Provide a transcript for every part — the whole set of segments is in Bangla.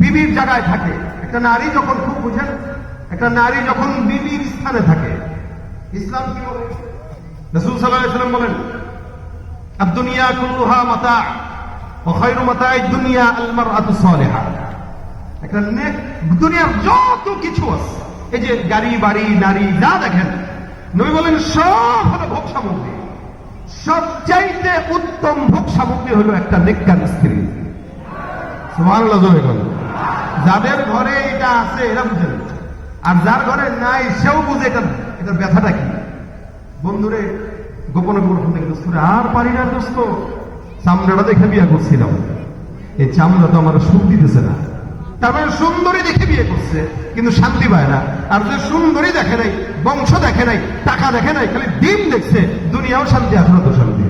বিবির জায়গায় থাকে। একটা নারী যখন খুব বুঝেন, একটা নারী যখন বিবির স্থানে থাকে, ইসলাম কি বলে? রসুল সাল্লাম বলেন দুনিয়া কুল্লুহা মাতা ও খৈরু মাতাই দুনিয়া আলমার আতু সালেহা। একটা নেক দুনিয়ার যত কিছু আছে, এই যে গাড়ি, বাড়ি, নারী, যা দেখেন, নবী বলেন, সব হলো ভোগ সামগ্রী। সবচাইতে উত্তম ভোগ সামগ্রী হলো একটা নেককার স্ত্রী। সুবহানাল্লাহ, জোরে বলেন। যাদের ঘরে এটা আছে এরা বুঝে আর যার ঘরে নাই সেও বুঝে এটা এটার ব্যথাটা কি? বন্ধুরে গোপনে গোপনে থেকে দোস্ত রে, আর পারি না দোস্ত। চামড়াটা দেখে বিয়ে করছিলাম। এই চামড়া তো আমার সুখ দিতেছে না। তার মানে সুন্দরী দেখে বিয়ে করছে কিন্তু শান্তি পায় না। আর যে সুন্দরী দেখে নাই বংশ দেখে নাই টাকা দেখে নাই খালি ডিম দেখছে দুনিয়াও শান্তি এখনও তো শান্তি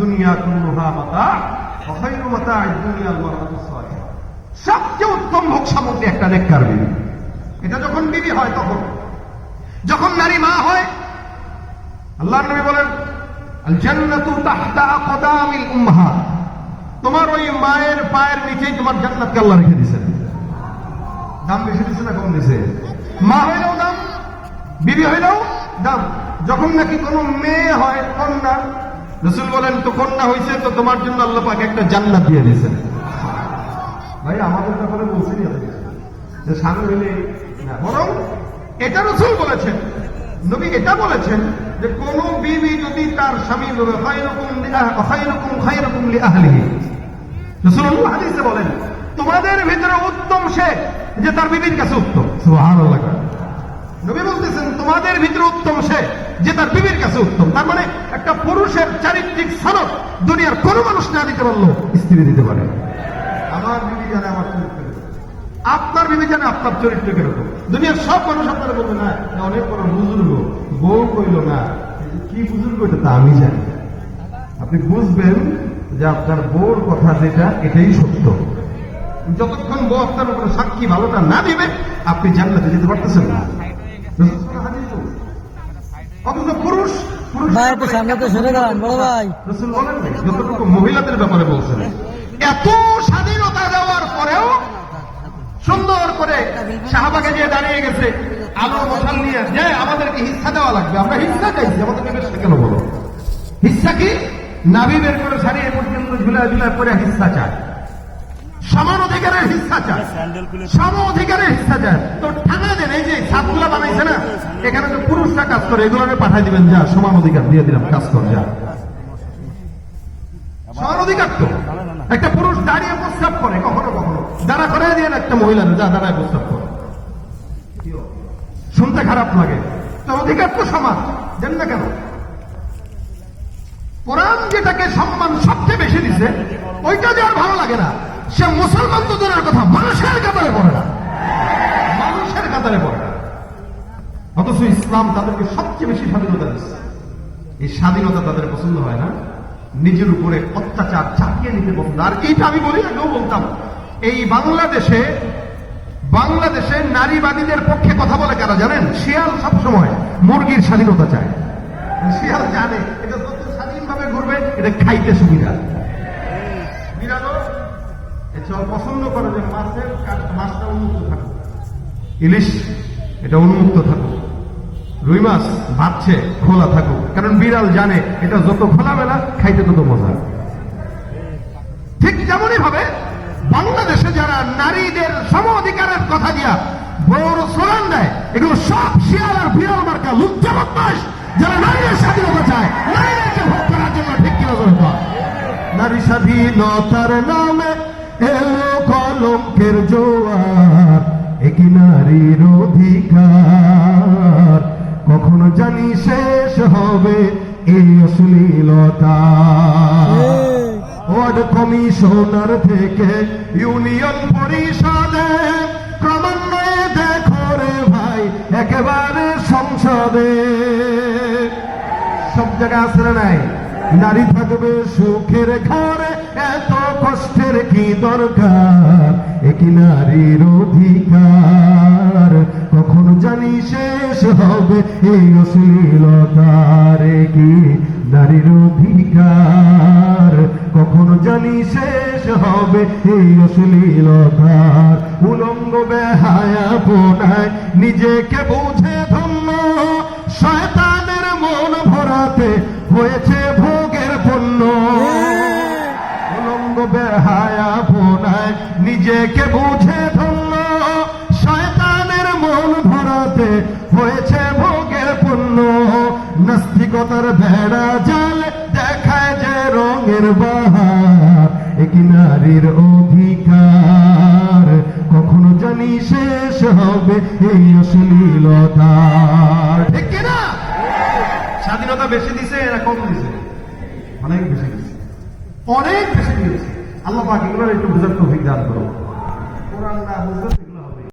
দুনিয়া কুল্লুহা মাতা মাতা দুনিয়ার মারাতু সালিহা সবচেয়ে উত্তম ভোগ সামগ্রী একটা নেককার বিবি। এটা যখন বিবি হয় তখন। যখন নারী মা হয় আল্লাহ নবী বলেন তোমার ওই মায়ের পায়ের নিচেই তোমার জান্নাতকে আল্লাহ রেখে দিয়েছেন। দাম বেশি দিচ্ছে না কম দিছে মা হইলেও দাম, বিবি হইলেও দাম। যখন নাকি কোনো মেয়ে হয়, কন্যা, রসুল বলেন, তো কন্যা হয়েছে তো তোমার জন্য আল্লাহ পাক একটা জান্নাত দিয়ে দিয়েছেন। ভাই আমাদের ব্যাপারে বলছেন যে স্বামী হইলে বরং এটা রসুল বলেছেন নবী এটা বলেছেন যে কোন বিবি যদি তার স্বামী হাদিসে বলেন তোমাদের ভিতরে উত্তম সে যে তার বিবির কাছে উত্তম। নবী বলতেছেন তোমাদের ভিতরে উত্তম সে যে তার বিবির কাছে উত্তম। তার মানে একটা পুরুষের চারিত্রিক সনদ দুনিয়ার কোনো মানুষ না দিতে পারল স্ত্রী দিতে পারে। আমার বিবি জানে আমার চরিত্র আপনার বিবি জানে আপনার চরিত্র কীরকম? দুনিয়ার সব মানুষ আপনারা বলবে না অনেক বড় বুজুর্গ। বউ কইল না কি বুজুর্গ এটা তা আমি জানি আপনি বুঝবেন যে আপনার বউর কথা যেটা এটাই সত্য। যতক্ষণ বউ আপনার উপরে সাক্ষী ভালোটা না দিবে আপনি জান্নাতে যেতে পারতেছেন না। অথচ পুরুষ যতটুকু মহিলাদের ব্যাপারে বলছেন। এত স্বাধীনতা দেওয়ার পরেও সুন্দর করে শাহবাগে গিয়ে দাঁড়িয়ে গেছে। আলো মশাল নিয়ে যে আমাদেরকে হিস্সা দেওয়া লাগবে। আমরা হিস্সা চাইছি। আমাদেরকে বেশ কেন বলো? হিস্সা কি? নাভি বের করে ছাড়িয়ে পর্যন্ত ঝুলা ঝুলা করে হিস্সা চায়। সমান অধিকারের হিস্সা চায়। সম অধিকারের হিস্সা চায়। তো ঠান্ডা দেন, এই যে ছাদগুলা বানাইছে না, এখানে তো পুরুষরা কাজ করে, এগুলো পাঠাই দিবেন। যা, সমান অধিকার। দিয়ে দিলাম, কাজ কর, যা। সমান অধিকার তো। একটা পুরুষ দাঁড়িয়ে প্রস্তাব করে, কখনো কখনো। দাঁড়া করে দিয়ে একটা মহিলা যা দাঁড়ায় প্রস্তাব করে। শুনতে খারাপ লাগে। তো অধিকার তো সমান, জান না কেন। কোরআন যেটাকে সম্মান সবচেয়ে বেশি দিছে, ওইটা যে আর ভালো লাগে না, সে মুসলমান তো দূরের কথা, মানুষের কাতারে পড়ে না। মানুষের কাতারে পড়ে না। অথচ ইসলাম তাদেরকে সবচেয়ে বেশি স্বাধীনতা দিচ্ছে এই স্বাধীনতা তাদের পছন্দ হয় না। নিজের উপরে অত্যাচার চাপিয়ে নিতে পছন্দ আর এইটা আমি বলি, আগেও বলতাম, এই বাংলাদেশে বাংলাদেশে নারীবাদীদের পক্ষে কথা বলে কারা জানেন? শিয়াল সবসময় মুরগির স্বাধীনতা চায়। শিয়াল জানে, এটা যত স্বাধীনভাবে ঘুরবে, এটা খাইতে সুবিধা। পছন্দ করে যে মাছের মাছটা উন্মুক্ত থাকুক। ইলিশ, এটা উন্মুক্ত থাকুক। রুই মাছ ভাবছে খোলা থাকুক। কারণ বিড়াল জানে, এটা যত খোলামেলা, খাইতে তত মজা। ঠিক তেমনই ভাবে, বাংলাদেশে যারা নারীদের সম অধিকারের কথা দিয়া বড় স্লোগান দেয়, এগুলো সব শিয়াল আর বিড়াল মার্কা লুচ্চা যারা নারীদের স্বাধীনতা চায় নারীদেরকে ভোগ করার জন্য ঠিক জোরে নারী স্বাধীনতার নামে এলো কলঙ্কের জোয়ার, একই নারীর অধিকার। জানি শেষ হবে এই অশ্লীলতা। ওয়ার্ড কমিশনার থেকে ইউনিয়ন পরিষদে ক্রমান্বয়ে দেখো রে ভাই একেবারে সংসদে। সব জায়গায় না নাই? নারী থাকবে সুখের ঘরে এত কষ্টের কি দরকার? একই নারীর অধিকার? কখন জানি শেষ হবে এই অশ্লীলতার কি? নারীর অধিকার কখনো জানি শেষ হবে এই অশ্লীলতার উলঙ্গ বেহায়া পোনায় নিজেকে বুঝে ধন্য। শয়তানের মন ভরাতে হয়েছে ভোগের পণ্য। উলঙ্গ বেহায়া পোনায় নিজেকে বুঝে ধন্য। নাস্তিকতার ভেড়া জাল দেখায় যে রঙের বাহার। এক নারীর অধিকার, কখনো জানি শেষ হবে এই অশ্লীলতা ঠিক স্বাধীনতা বেশি দিছে না কম দিছে। অনেক বেশি দিছে। অনেক বেশি দিয়েছে আল্লাহ পাক একটু বোঝার তৌফিক দান করো কোরআন না বুঝলে